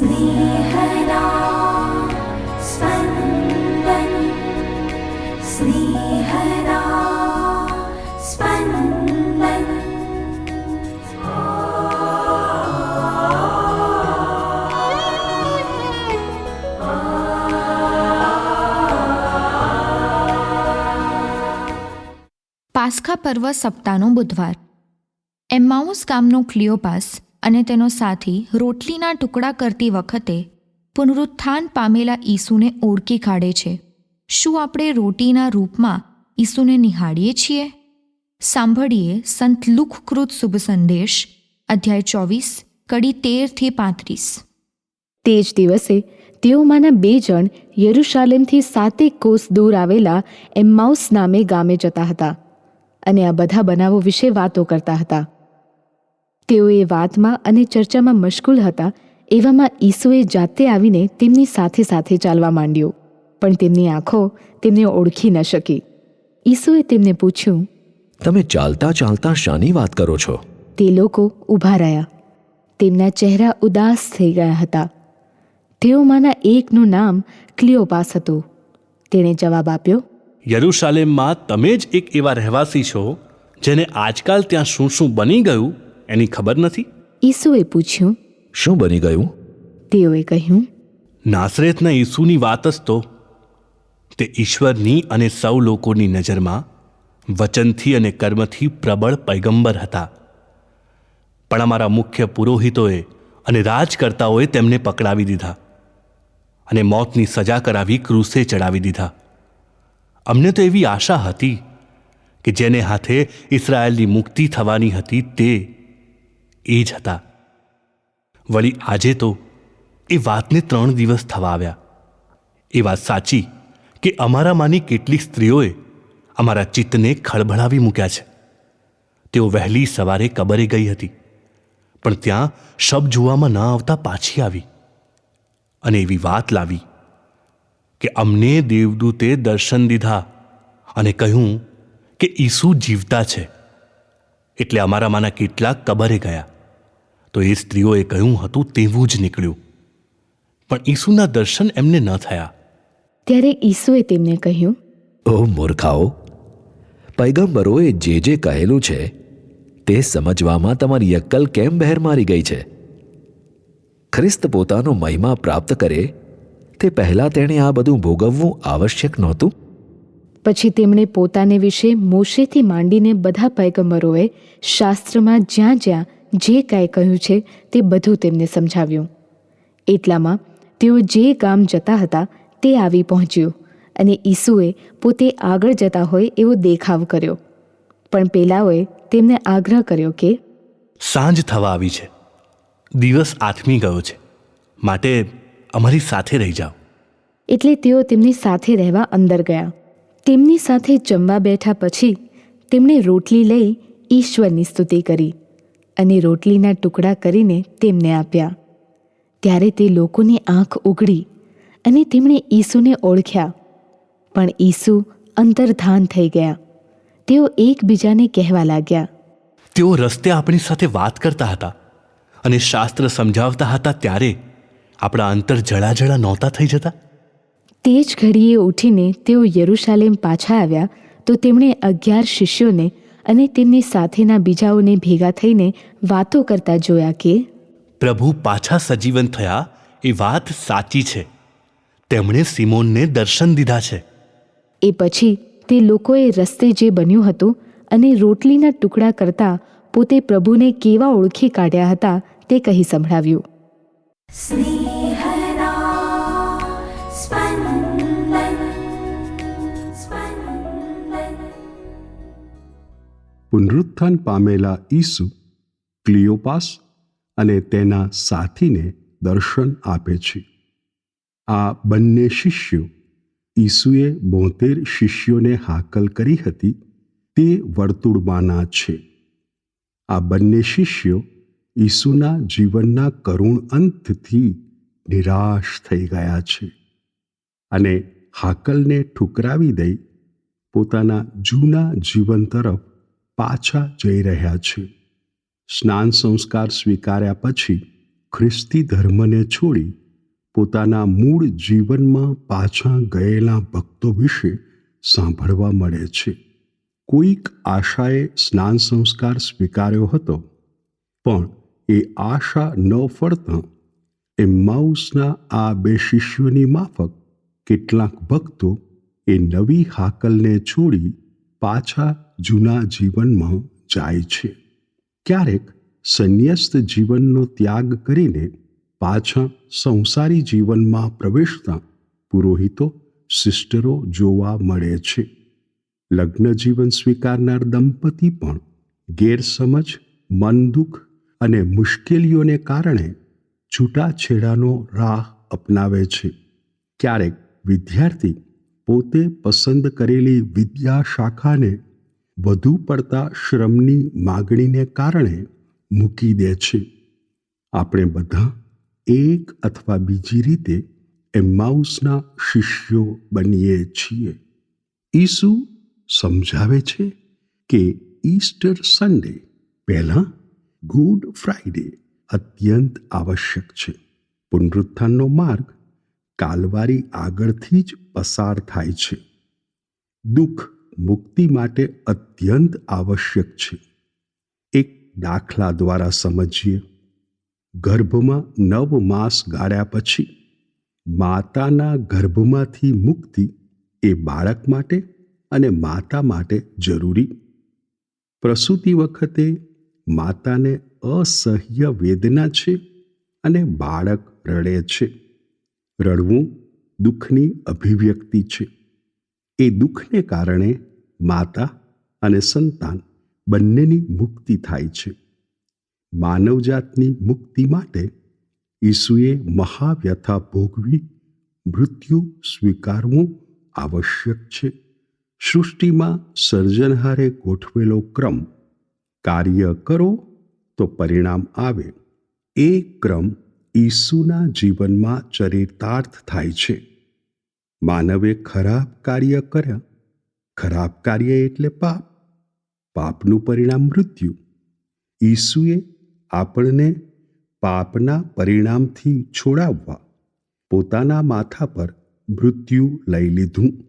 स्नेहदा स्पन्दन् स्नेहदा स्पन्दन् પાસ્ખા પર્વ સપ્તાહનો બુધવાર એમ્માઉસ ગામનો ક્લિયોપાસ અને તેનો સાથી રોટલીના ટુકડા કરતી વખતે પુનરુત્થાન પામેલા ઈસુને ઓળખી કાઢે છે. શું આપણે રોટીના રૂપમાં ઈસુને નિહાળીએ છીએ? સાંભળીએ સંત લુખકૃત શુભ સંદેશ, અધ્યાય ચોવીસ, કડી તેરથી પાંત્રીસ. તે જ દિવસે તેઓમાંના બે જણ યરુશાલેમથી સાતેક કોસ દૂર આવેલા એમ્માઉસ નામે ગામે જતા હતા અને આ બધા બનાવો વિશે વાતો કરતા હતા. તેઓ એ વાતમાં અને ચર્ચામાં મશગુલ હતા એવામાં ઈસુએ જાતે આવીને તેમની સાથે સાથે ચાલવા માંડ્યો. પણ તેમની આંખો તેમને ઓળખી ન શકી. ઈસુએ તેમને પૂછ્યું તમે ચાલતા ચાલતા શાની વાત કરો છો? તે લોકો ઊભા રહ્યા. તેમના ચહેરા ઉદાસ થઈ ગયા હતા. તેઓમાંના એકનું નામ ક્લિયોપાસ હતું. તેણે જવાબ આપ્યો યરુશાલેમમાં તમે જ એક એવા રહેવાસી છો જેને આજકાલ ત્યાં શું શું બની ગયું? એની ખબર નથી? ઈસુએ પૂછ્યું શું બની ગયું? તેઓએ કહ્યું નાસરેતના ઈસુની વાત જ તો. તે ઈશ્વરની અને સૌ લોકોની નજરમાં વચનથી અને કર્મથી પ્રબળ પૈગંબર હતા. પણ અમારા મુખ્ય પુરોહિતોએ અને રાજકર્તાઓએ તેમને પકડાવી દીધા અને મોતની સજા કરાવી ક્રૂસે ચડાવી દીધા. અમને તો એવી આશા હતી કે જેને હાથે ઇસરાયેલની મુક્તિ થવાની હતી તે એ જ હતા. વળી આજે તો એ વાતને ત્રણ દિવસ થવા આવ્યા. એ વાત સાચી કે અમારામાંની કેટલીક સ્ત્રીઓએ અમારા ચિત્તને ખળભળાવી મૂક્યા છે. તેઓ વહેલી સવારે કબરે ગઈ હતી, પણ ત્યાં શબ જોવામાં ન આવતા પાછી આવી અને એવી વાત લાવી કે અમને દેવદૂતે દર્શન દીધા અને કહ્યું કે ઈસુ જીવતા છે, એટલે અમારામાંના કેટલાક કબરે ગયા. તો એ સ્ત્રીઓએ કહ્યું હતું તેવું જ નીકળ્યું. પણ ઈસુના દર્શન એમને ન થયા. ત્યારે ઈસુએ તેમને કહ્યું ઓ મૂર્ખાઓ પૈગંબરોએ જે જે કહેલું છે તે સમજવામાં તમારી અક્કલ કેમ બહેર મારી ગઈ છે? ખ્રિસ્ત પોતાનો મહિમા પ્રાપ્ત કરે તે પહેલાં તેણે આ બધું ભોગવવું આવશ્યક નહોતું? પછી તેમણે પોતાને વિશે મોશેથી માંડીને બધા પૈગંબરોએ શાસ્ત્રમાં જ્યાં જ્યાં જે કાંઈ કહ્યું છે તે બધું તેમને સમજાવ્યું. એટલામાં તેઓ જે ગામ જતા હતા તે આવી પહોંચ્યું અને ઈસુએ પોતે આગળ જતા હોય એવો દેખાવ કર્યો. પણ પેલાઓએ તેમને આગ્રહ કર્યો કે સાંજ થવા આવી છે. દિવસ આથમી ગયો છે. માટે અમારી સાથે રહી જાઓ. એટલે તેઓ તેમની સાથે રહેવા અંદર ગયા. તેમની સાથે જમવા બેઠા પછી તેમણે રોટલી લઈ ઈશ્વરની સ્તુતિ કરી. અને રોટલીના ટુકડા કરીને તેમને આપ્યા. ત્યારે તે લોકોની આંખ ઉઘડી અને તેમણે ઈસુને ઓળખ્યા. પણ ઈસુ અંતર્ધાન થઈ ગયા. તેઓ એકબીજાને કહેવા લાગ્યા. તેઓ રસ્તે આપણી સાથે વાત કરતા હતા અને શાસ્ત્ર સમજાવતા હતા ત્યારે આપણા અંતર જળાજળા નહોતા થઈ જતા. તે જ ઘડીએ ઉઠીને તેઓ યરુશાલેમ પાછા આવ્યા તો તેમણે અગિયાર શિષ્યોને અને તેમની સાથેના બીજાઓને ભેગા થઈને વાતો કરતા જોયા કે પ્રભુ પાછા સજીવન થયા એ વાત સાચી છે. તેમણે સિમોનને દર્શન દીધા છે. એ પછી તે લોકોએ રસ્તે જે બન્યું હતું અને રોટલીના ટુકડા કરતા પોતે પ્રભુને કેવા ઓળખી કાઢ્યા હતા તે કહી સંભળાવ્યું. પુનરુત્થાન પામેલા ઈસુ, ક્લિયોપાસ અને તેના સાથીને દર્શન આપે છે. આ બંને શિષ્યો ઈસુએ બોતેર શિષ્યોને હાકલ કરી હતી, તે વર્તુળમાંના છે. આ બંને શિષ્યો ઈસુના જીવનના કરુણ અંતથી નિરાશ થઈ ગયા છે અને હાકલને ઠુકરાવી દઈ પોતાના જૂના જીવન તરફ પાછા જઈ રહ્યા છે. સ્નાન સંસ્કાર સ્વીકાર્યા પછી ખ્રિસ્તી ધર્મને છોડી પોતાના મૂળ જીવનમાં પાછા ગયેલા ભક્તો વિશે સાંભળવા મળે છે. કોઈક આશાએ સ્નાન સંસ્કાર સ્વીકાર્યો હતો, પણ એ આશા ન ફળતા એમ્માઉસના આ બે શિષ્યોની માફક કેટલાક ભક્તો એ નવી હાકલને છોડી પાછા જૂના જીવનમાં જાય છે. ક્યારેક સંન્યસ્ત જીવનનો ત્યાગ કરીને પાછા સંસારી જીવનમાં પ્રવેશતા પુરોહિતો, સિસ્ટરો જોવા મળે છે. લગ્ન જીવન સ્વીકારનાર દંપતી પણ ગેરસમજ, મન દુઃખ અને મુશ્કેલીઓને કારણે છૂટાછેડાનો રાહ અપનાવે છે. ક્યારેક વિદ્યાર્થી પોતે પસંદ કરેલી વિદ્યા શાખાને વધુ પડતા શ્રમની માગણીને કારણે મૂકી દે છે. આપણે બધા એક અથવા બીજી રીતે એમ્માઉસના શિષ્યો બનીએ છીએ. ઈસુ સમજાવે છે કે ઈસ્ટર સન્ડે પહેલાં ગુડ ફ્રાઈડે અત્યંત આવશ્યક છે. પુનરુત્થાનનો માર્ગ કાલવારી આગળથી જ પસાર થાય છે. દુઃખ મુક્તિ માટે અત્યંત આવશ્યક છે. એક દાખલા દ્વારા સમજીએ. ગર્ભમાં નવ માસ ગાળ્યા પછી માતાના ગર્ભમાંથી મુક્તિ એ બાળક માટે અને માતા માટે જરૂરી. પ્રસૂતિ વખતે માતાને અસહ્ય વેદના છે અને બાળક રડે છે. રડવું દુઃખની અભિવ્યક્તિ છે. એ દુઃખને કારણે માતા અને સંતાન બંનેની મુક્તિ થાય છે. માનવજાતની મુક્તિ માટે ઈસુએ મહાવ્યથા ભોગવી મૃત્યુ સ્વીકારવું આવશ્યક છે. સૃષ્ટિમાં સર્જનહારે ગોઠવેલો ક્રમ, કાર્ય કરો તો પરિણામ આવે. એ ક્રમ ઈસુના જીવનમાં ચરિતાર્થ થાય છે. માનવે ખરાબ કાર્ય કર્યા. ખરાબ કાર્ય એટલે પાપ. પાપનું પરિણામ મૃત્યુ. ઈસુએ આપણને પાપના પરિણામથી છોડાવવા પોતાના માથા પર મૃત્યુ લઈ લીધું.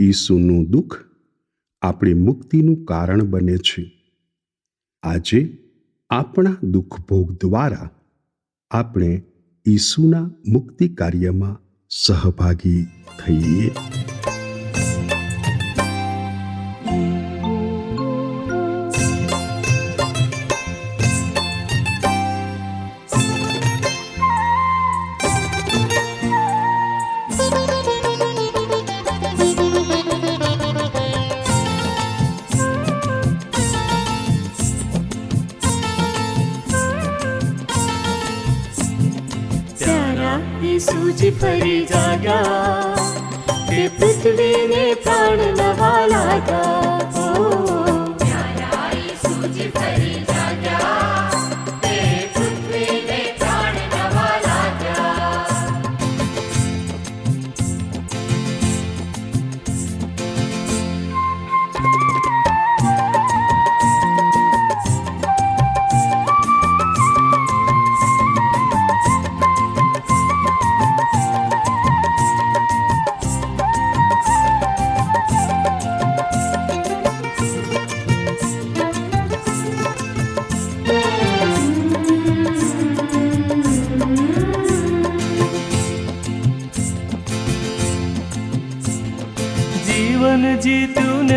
ઈસુનું દુઃખ આપણી મુક્તિનું કારણ બને છે. આજે આપણા દુઃખભોગ દ્વારા આપણે ઈસુના મુક્તિ કાર્યમાં સહભાગી થઈએ. सूचि भी जागा. ते पृथ्वीने प्राण नवा लागा ओ, ओ, ओ, ओ, ओ, ओ, ओ, पाण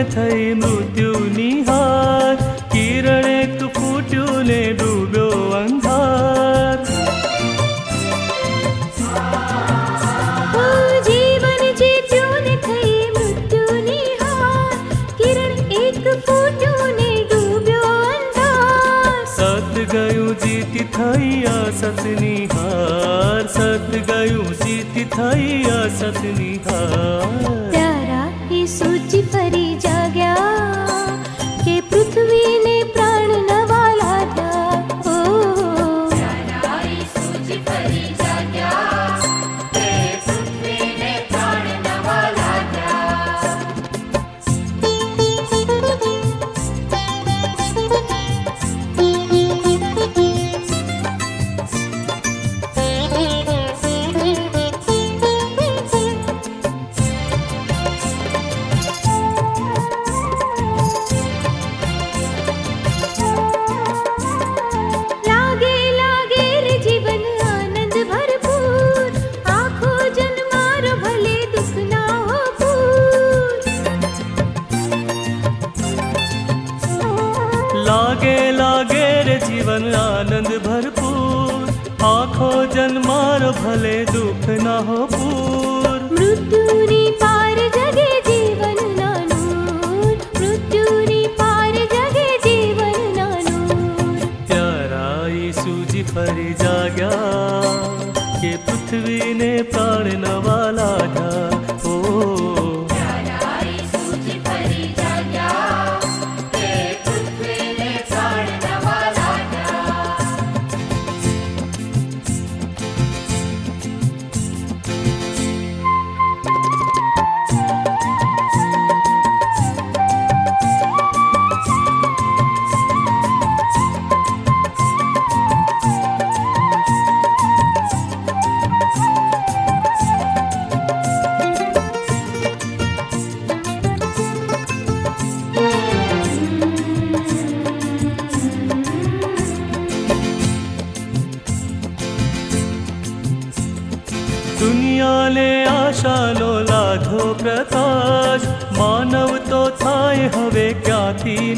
થઈ મૃત્યુની હાર. કિરણ એક ફૂટ્યું ને ડૂબ્યો અંધાર. ઓ જીવન જીત્યું ને થઈ મૃત્યુની હાર. કિરણ એક ફૂટ્યું ને ડૂબ્યો અંધાર. સત ગયું જીતી થઈ અસતની હાર. સત ગયું જીતી થઈ અસતની હાર. પ્યારા ઈસુજી ફરી दुख न हो पूर मृत्युनि पार जगे जीवन नानूर। मृत्युनि पार जगे जीवन नानी के पृथ्वी ने पाडनवा પ્રકાશ. માનવ તો થાય હવે ક્યાંથી